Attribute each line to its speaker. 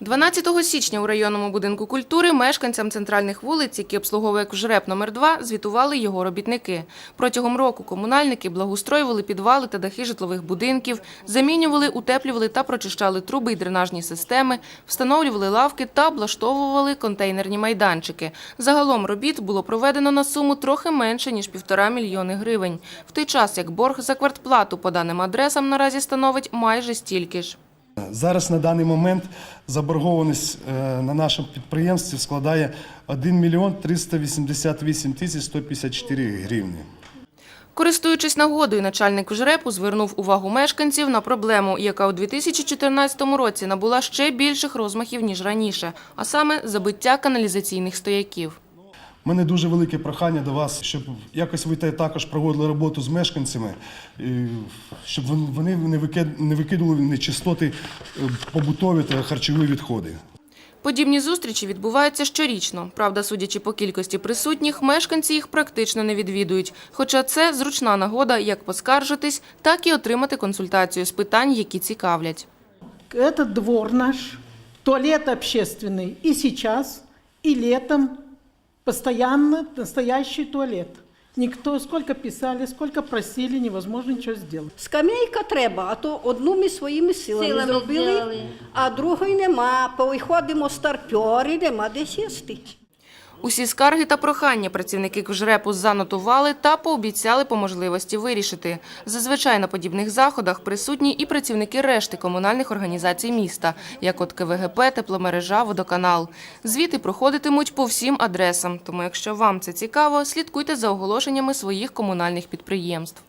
Speaker 1: 12 січня у районному будинку культури мешканцям центральних вулиць, які обслуговує Кужреп номер 2 звітували його робітники. Протягом року комунальники благоустроювали підвали та дахи житлових будинків, замінювали, утеплювали та прочищали труби й дренажні системи, встановлювали лавки та облаштовували контейнерні майданчики. Загалом робіт було проведено на суму трохи менше ніж півтора мільйони гривень. В той час як борг за квартплату по даним адресам наразі становить майже стільки ж.
Speaker 2: Зараз на даний момент заборгованість е, на нашому підприємстві складає 1 мільйон 388 тисяч 154 гривні.
Speaker 1: Користуючись нагодою, начальник ЖРЕПу звернув увагу мешканців на проблему, яка у 2014 році набула ще більших розмахів, ніж раніше, а саме забиття каналізаційних стояків.
Speaker 2: У мене дуже велике прохання до вас, щоб якось ви та- також проводили роботу з мешканцями, щоб вони не викид- не викидували нечистоти е, побутові та харчові відходи.
Speaker 1: Подібні зустрічі відбуваються щорічно. Правда, судячи по кількості присутніх, мешканці їх практично не відвідують. Хоча це зручна нагода як поскаржитись, так і отримати консультацію з питань, які цікавлять.
Speaker 3: Этот двор наш, туалет общественный и сейчас, и летом постоянно настоящий туалет. Никто, сколько писали, сколько просили, невозможно ничего сделать.
Speaker 4: Скамейка треба, а то одну ми своїми силами,
Speaker 5: Силами
Speaker 4: зробили,
Speaker 5: зробили.
Speaker 4: а другої нема. Походимо старпьори, нема де сісти.
Speaker 1: Усі скарги та прохання працівники КЖРЕПу занотували та пообіцяли по можливості вирішити. Зазвичай на подібних заходах присутні і працівники решти комунальних організацій міста, як от КВГП, тепломережа, водоканал. Звіти проходитимуть по всім адресам, тому якщо вам це цікаво, слідкуйте за оголошеннями своїх комунальних підприємств.